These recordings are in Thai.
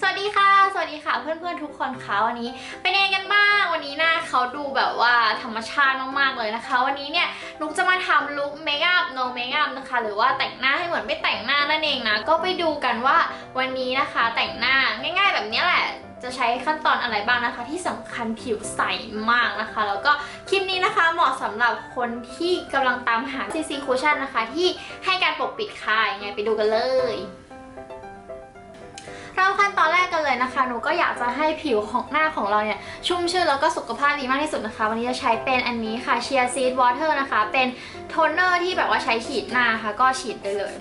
สวัสดีค่ะ สวัสดีค่ะ เพื่อนๆทุกคนคะวันนี้เป็นยังไงกันบ้าง วันนี้หน้าเขาดูแบบว่าธรรมชาติมากๆเลยนะคะ วันนี้เนี่ยนุกจะมาทำลุคเมคอัพ no เมคอัพนะคะ หรือว่าแต่งหน้าให้เหมือนไม่แต่งหน้านั่นเองนะ ก็ไปดูกันว่าวันนี้นะคะ แต่งหน้าง่าย ๆ แบบนี้แหละจะใช้ขั้นตอนอะไรบ้างนะคะ ที่สำคัญผิวใสมากนะคะ แล้วก็คลิปนี้นะคะเหมาะสำหรับคนที่กำลังตามหา CC Cushion นะคะ ที่ให้การปกปิดค่ะยังไงไปดูกันเลย เริ่มขั้นตอนแรกกันเลยนะคะ หนูก็อยากจะให้ผิวของหน้าของเราเนี่ยชุ่มชื่นแล้วก็สุขภาพดีมากที่สุดนะคะ วันนี้จะใช้เป็นอันนี้ค่ะ Chia Seed Water นะคะ เป็นโทนเนอร์ที่แบบว่าใช้ฉีดหน้าค่ะ ก็ฉีดได้เลย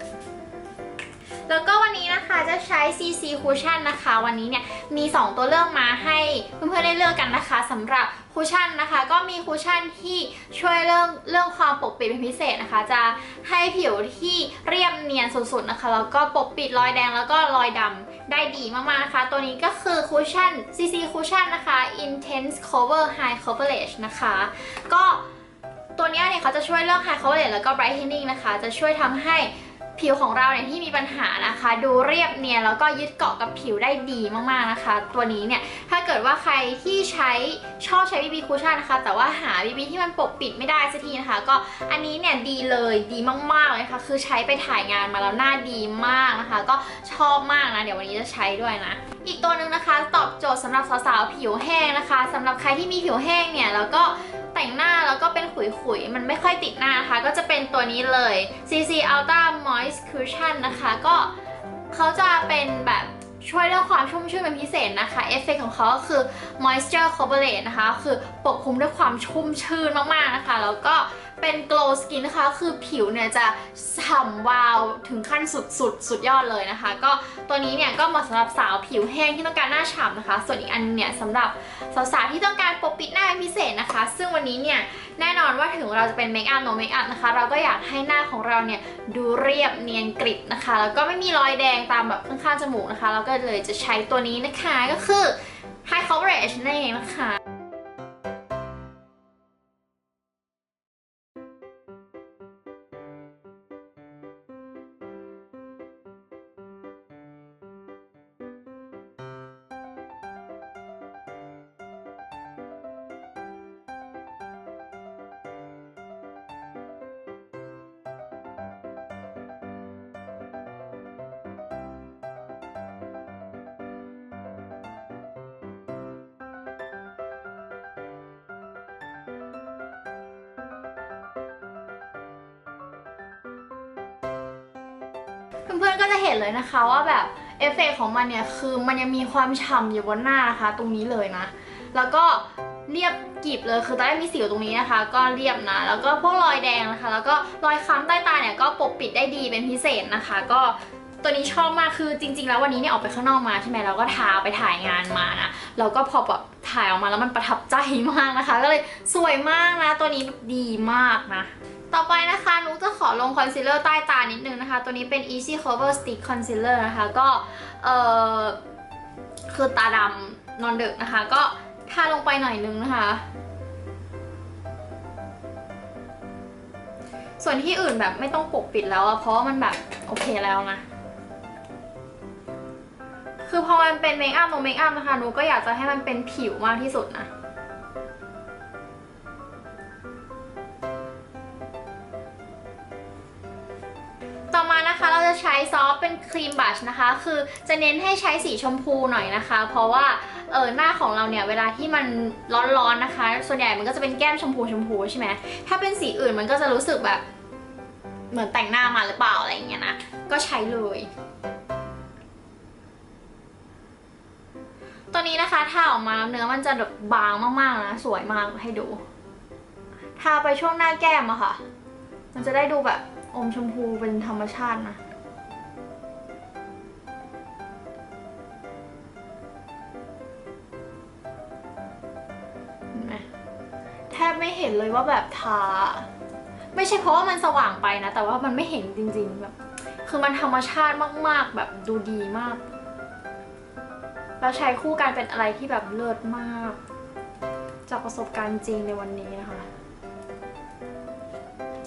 แล้วก็วันนี้นะคะจะใช้ CC Cushion นะคะ วันนี้เนี่ยมี 2 ตัวเลือกมาให้เพื่อนๆได้เลือกกันนะคะสำหรับคุชชั่นนะคะ ก็มีคุชชั่นที่ช่วยเรื่องเรื่องความปกปิดเป็นพิเศษนะคะ จะให้ผิวที่เรียบเนียนสุดๆนะคะแล้วก็ปกปิดรอยแดงแล้วก็รอยดำได้ดีมากๆนะคะ ตัวนี้ก็คือคุชชั่น CC Cushion นะคะ Intense Cover High Coverage นะคะ ก็ตัวนี้เนี่ยเขาจะช่วยเรื่อง High Coverage แล้วก็ Brightening นะคะ จะช่วยทำให้ ผิวของเราเนี่ยที่มีปัญหานะคะ ดูเรียบเนียนแล้วก็ยึดเกาะกับผิวได้ดีมากๆนะคะ ตัวนี้เนี่ยถ้าเกิดว่าใครที่ใช้ชอบใช้ BB Cushion นะคะ แต่ว่าหา BB ที่มันปกปิดไม่ได้สักทีนะคะ ก็อันนี้เนี่ยดีเลยดีมากๆเลยค่ะคือใช้ไปถ่ายงานมาแล้วหน้าดีมากนะคะ ก็ชอบมากนะเดี๋ยววันนี้จะใช้ด้วยนะอีกตัวหนึ่งนะคะ ตอบโจทย์สำหรับสาวๆผิวแห้งนะคะสำหรับใครที่มีผิวแห้งเนี่ยแล้วก็ แต่งหน้าแล้วก็เป็นขุยๆ มันไม่ค่อยติดหน้านะคะ ก็จะเป็นตัวนี้เลย CC Ultra Moist Cushion นะคะ ก็เขาจะเป็นแบบช่วยเรื่องความชุ่มชื่นเป็นพิเศษนะคะ เอฟเฟกของเขาก็คือ moisture coverage นะคะ คือปกคลุมด้วยความชุ่มชื่นมากๆนะคะ แล้วก็ เป็น glow skin นะคะ คือผิวเนี่ยจะฉ่ำวาวถึงขั้นสุดสุดสุดยอดเลยนะคะ ก็ตัวนี้เนี่ยก็เหมาะสำหรับสาวผิวแห้งที่ต้องการหน้าฉ่ำนะคะ ส่วนอีกอันนึงเนี่ยสำหรับสาวๆที่ต้องการปกปิดหน้าเป็นพิเศษนะคะ ซึ่งวันนี้เนี่ยแน่นอนว่าถึงเราจะเป็นเมคอัพโนเมคอัพนะคะ เราก็อยากให้หน้าของเราเนี่ยดูเรียบเนียนกริบนะคะ แล้วก็ไม่มีรอยแดงตามแบบข้างๆจมูกนะคะ เราก็เลยจะใช้ตัวนี้นะคะก็คือ High Coverage นั่นเองนะคะ เพื่อนๆก็จะเห็นเลยนะคะว่าแบบเอฟเฟกต์ของมันเนี่ยคือมันยังมีความฉ่ำอยู่บนหน้านะคะ ตรงนี้เลยนะ แล้วก็เรียบกริบเลยคือตอนแรกมีสิวตรงนี้นะคะ ก็เรียบนะ แล้วก็พวกรอยแดงนะคะ แล้วก็รอยค้ำใต้ตาเนี่ยก็ปกปิดได้ดีเป็นพิเศษนะคะ ก็ตัวนี้ชอบมากคือจริง ๆ แล้ววันนี้เนี่ยออกไปข้างนอกมาใช่ไหมเราก็ทาไปถ่ายงานมานะแล้วก็พอแบบถ่ายออกมาแล้วมันประทับใจมากนะคะ ก็เลยสวยมากนะ ตัวนี้ดีมากนะ ต่อไปนะคะนุกจะขอลงคอนซีลเลอร์ใต้ตานิดนึงนะคะ ตัวนี้เป็น Easy Cover Stick Concealer นะคะ ก็เออคือตาดำนอนดึกนะคะ ก็ทาลงไปหน่อยนึงนะคะ ส่วนที่อื่นแบบไม่ต้องปกปิดแล้วอะเพราะมันแบบโอเคแล้วนะคือพอมันเป็นเมคอัพโนเมคอัพนะคะนุกก็อยากจะให้มันเป็นผิวมากที่สุดนะ ซอฟเป็นครีมบัชนะคะ คือจะเน้นให้ใช้สีชมพูหน่อยนะคะ เพราะว่าเออหน้าของเราเนี่ยเวลาที่มันร้อนๆนะคะ ส่วนใหญ่มันก็จะเป็นแก้มชมพูชมพูใช่ไหมถ้าเป็นสีอื่นมันก็จะรู้สึกแบบเหมือนแต่งหน้ามาหรือเปล่าอะไรอย่างเงี้ยนะ ก็ใช้เลยตัวนี้นะคะทาออกมาเนื้อมันจะแบบบางมากๆนะ สวยมากให้ดูทาไปช่วงหน้าแก้มอะค่ะ มันจะได้ดูแบบอมชมพูเป็นธรรมชาตินะ บไม่เห็นเลยว่าแบบทา ไม่ใช่เพราะว่ามันสว่างไปนะ แต่ว่ามันไม่เห็นจริงๆแบบ คือมันธรรมชาติมากๆ แบบดูดีมาก แล้วใช้คู่กันเป็นอะไรที่แบบเลิศมาก จากประสบการณ์จริงในวันนี้นะคะ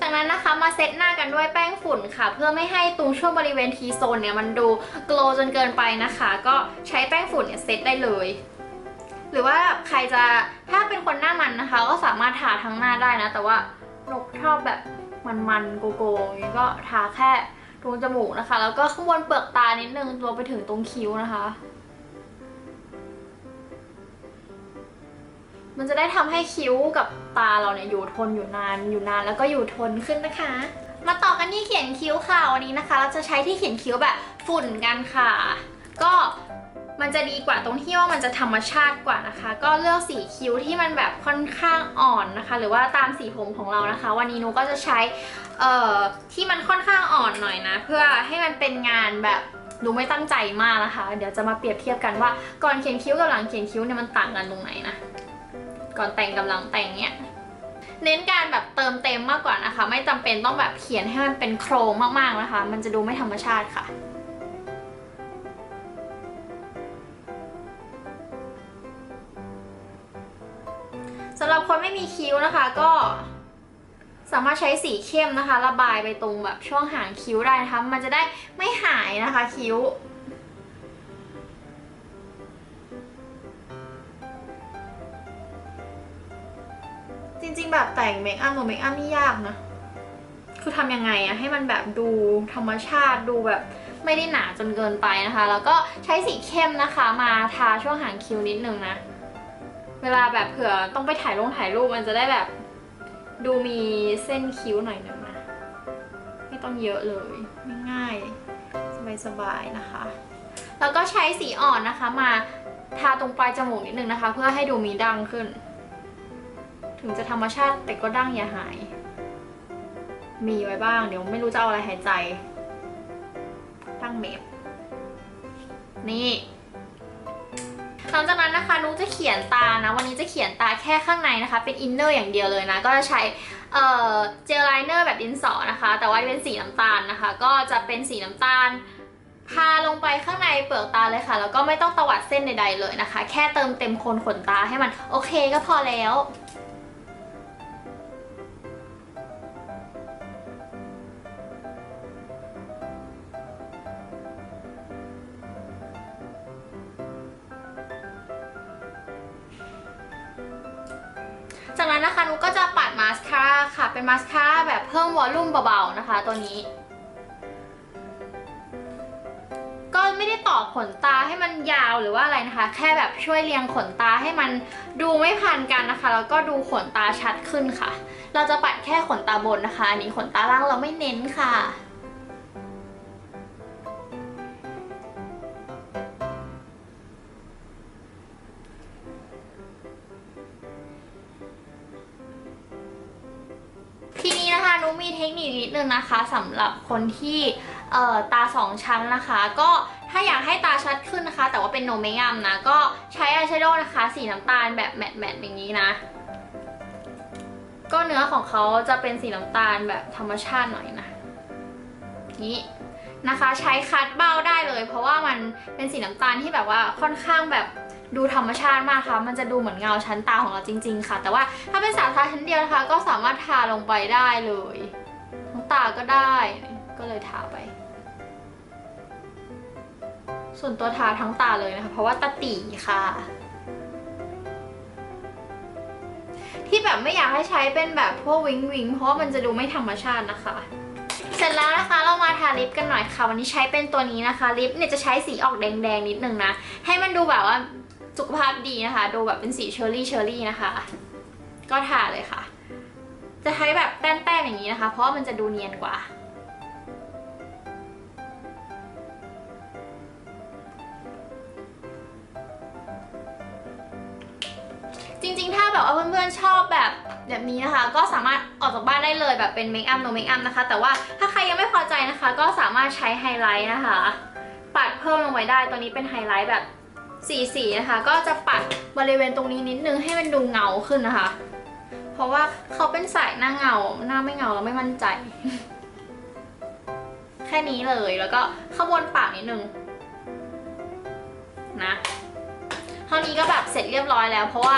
จากนั้นนั้นนะคะมาเซตหน้ากันด้วยแป้งฝุ่นค่ะ เพื่อไม่ให้ตรงช่วงบริเวณทีโซนเนี่ยมันดูโกลจนเกินไปนะคะ ก็ใช้แป้งฝุ่นเนี่ยเซตได้เลย หรือว่าใครจะ ถ้าเป็นคนหน้ามันนะคะ ก็สามารถทาทั้งหน้าได้นะ แต่ว่านกชอบแบบมันๆโกโก้อย่างนี้ก็ทาแค่ตรงจมูกนะคะ แล้วก็ข้างบนเปลือกตานิดนึงรวมไปถึงตรงคิ้วนะคะ มันจะได้ทำให้คิ้วกับตาเราเนี่ยอยู่ทนอยู่นานอยู่นานแล้วก็อยู่ทนขึ้นนะคะ มาต่อกันที่เขียนคิ้วค่ะวันนี้นะคะ เราจะใช้ที่เขียนคิ้วแบบฝุ่นกันค่ะ ก็ มันจะดีกว่าตรงที่ว่ามันจะธรรมชาติกว่านะคะ ก็เลือกสีคิ้วที่มันแบบค่อนข้างอ่อนนะคะ หรือว่าตามสีผมของเรานะคะ วันนี้หนูก็จะใช้เอ่อที่มันค่อนข้างอ่อนหน่อยนะ เพื่อให้มันเป็นงานแบบหนูไม่ตั้งใจมากนะคะ เดี๋ยวจะมาเปรียบเทียบกันว่าก่อนเขียนคิ้วกับหลังเขียนคิ้วเนี่ยมันต่างกันตรงไหนนะก่อนแต่งกับหลังแต่งเนี่ยเน้นการแบบเติมเต็มมากกว่านะคะ ไม่จำเป็นต้องแบบเขียนให้มันเป็นโครงมากๆนะคะ มันจะดูไม่ธรรมชาติค่ะ คนไม่มีคิ้วนะคะ ก็สามารถใช้สีเข้มนะคะ ระบายไปตรงแบบช่วงหางคิ้วได้นะคะ มันจะได้ไม่หายนะคะคิ้ว จริงๆ แบบแต่งเมคอัพกับเมคอัพนี่ยากนะ คือทำยังไงอะให้มันแบบดูธรรมชาติดูแบบไม่ได้หนาจนเกินไปนะคะ แล้วก็ใช้สีเข้มนะคะ มาทาช่วงหางคิ้วนิดนึงนะ เวลาแบบเผื่อต้องไปถ่ายลงถ่ายรูปมันจะได้แบบ ดูมีเส้นคิ้วหน่อยนึงนะ ไม่ต้องเยอะเลยง่ายๆสบายๆนะคะ แล้วก็ใช้สีอ่อนนะคะมาทาตรงปลายจมูกนิดนึงนะคะ เพื่อให้ดูมีดังขึ้น ถึงจะธรรมชาติแต่ก็ดังอย่าหาย มีไว้บ้าง เดี๋ยวไม่รู้จะเอาอะไรหายใจดั้งเมฟนี่ ลังจากนั้นนะคะนุ้จะเขียนตานะ วันนี้จะเขียนตาแค่ข้างในนะคะ เป็นอินเนอร์อย่างเดียวเลยนะ ก็จะใช้เจลไลเนอร์แบบดินสอนะคะ แต่ว่าเป็นสีน้ำตาลนะคะ ก็จะเป็นสีน้ำตาลทาลงไปข้างในเปลือกตาเลยค่ะ แล้วก็ไม่ต้องตวัดเส้นใดๆเลยนะคะ แค่เติมเต็มโคนขนตาให้มันโอเคก็พอแล้ว จากนั้นนะคะนุกก็จะปัดมาสคาร่าค่ะ เป็นมาสคาร่าแบบเพิ่มวอลลุ่มเบาๆนะคะ ตัวนี้ ก็ไม่ได้ต่อขนตาให้มันยาวหรือว่าอะไรนะคะ แค่แบบช่วยเรียงขนตาให้มันดูไม่พันกันนะคะ แล้วก็ดูขนตาชัดขึ้นค่ะ เราจะปัดแค่ขนตาบนนะคะอันนี้ขนตาล่างเราไม่เน้นค่ะ งนะคะสำหรับคนที่ตาสองชั้นนะคะ ก็ถ้าอยากให้ตาชัดขึ้นนะคะ แต่ว่าเป็นโนเมกัมนะ ก็ใช้อายแชโดว์นะคะ สีน้ำตาลแบบแมตต์แมตต์อย่างนี้นะ ก็เนื้อของเขาจะเป็นสีน้ำตาลแบบธรรมชาติหน่อยนะนี้นะคะใช้คัดเบ้าได้เลย เพราะว่ามันเป็นสีน้ำตาลที่แบบว่าค่อนข้างแบบดูธรรมชาติมากค่ะ มันจะดูเหมือนเงาชั้นตาของเราจริง ๆ ค่ะ แต่ว่าถ้าเป็นสาทาชั้นเดียวนะคะ ก็สามารถทาลงไปได้เลย ตาก็ได้ ก็เลยทาไป ส่วนตัวทาทั้งตาเลยนะคะ เพราะว่าตาตีค่ะ ที่แบบไม่อยากให้ใช้เป็นแบบพวกวิงวิงเพราะมันจะดูไม่ธรรมชาตินะคะ เสร็จแล้วนะคะเรามาทาลิปกันหน่อยค่ะ วันนี้ใช้เป็นตัวนี้นะคะลิปเนี่ยจะใช้สีออกแดงๆนิดนึงนะ ให้มันดูแบบว่าสุขภาพดีนะคะ ดูแบบเป็นสีเชอร์รี่เชอร์รี่นะคะ ก็ทาเลยค่ะ จะใช้แบบแต้มๆอย่างนี้นะคะ เพราะมันจะดูเนียนกว่า จริงๆ ถ้าแบบว่าเพื่อนๆชอบแบบแบบนี้นะคะ ก็สามารถออกจากบ้านได้เลยแบบเป็นเมคอัพโนเมคอัพนะคะ แต่ว่าถ้าใครยังไม่พอใจนะคะ ก็สามารถใช้ไฮไลท์นะคะ ปัดเพิ่มลงไปได้ตัวนี้เป็นไฮไลท์แบบสีสีๆนะคะ ก็จะปัดบริเวณตรงนี้นิดนึงให้มันดูเงาขึ้นนะคะ เพราะว่าเขาเป็นสายหน้าเงา หน้าไม่เงาเราไม่มั่นใจ แค่นี้เลยแล้วก็ข้างบนปากนิดนึงนะเท่านี้ก็แบบเสร็จเรียบร้อยแล้ว เพราะว่า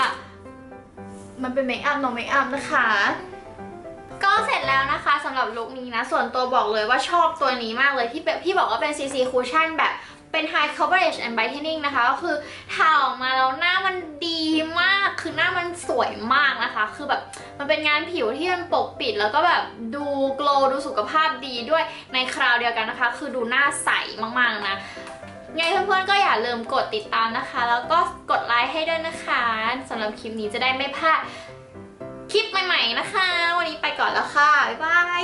มันเป็นเมคอัพโนเมคอัพนะคะ ก็เสร็จแล้วนะคะสำหรับลุคนี้นะ ส่วนตัวบอกเลยว่าชอบตัวนี้มากเลยที่พี่บอกว่าเป็น CC Cushion แบบ เป็น High Coverage and Brightening นะคะ ก็คือทาออกมาแล้วหน้ามันดีมาก คือหน้ามันสวยมากนะคะ คือแบบมันเป็นงานผิวที่มันปกปิดแล้วก็แบบดูโกลดูสุขภาพดีด้วยในคราวเดียวกันนะคะ คือดูหน้าใสมากๆนะไงเพื่อนๆก็อย่าลืมกดติดตามนะคะ แล้วก็กดไลค์ให้ด้วยนะคะสำหรับคลิปนี้จะได้ไม่พลาดคลิปใหม่ๆนะคะ วันนี้ไปก่อนแล้วค่ะ บ๊ายบาย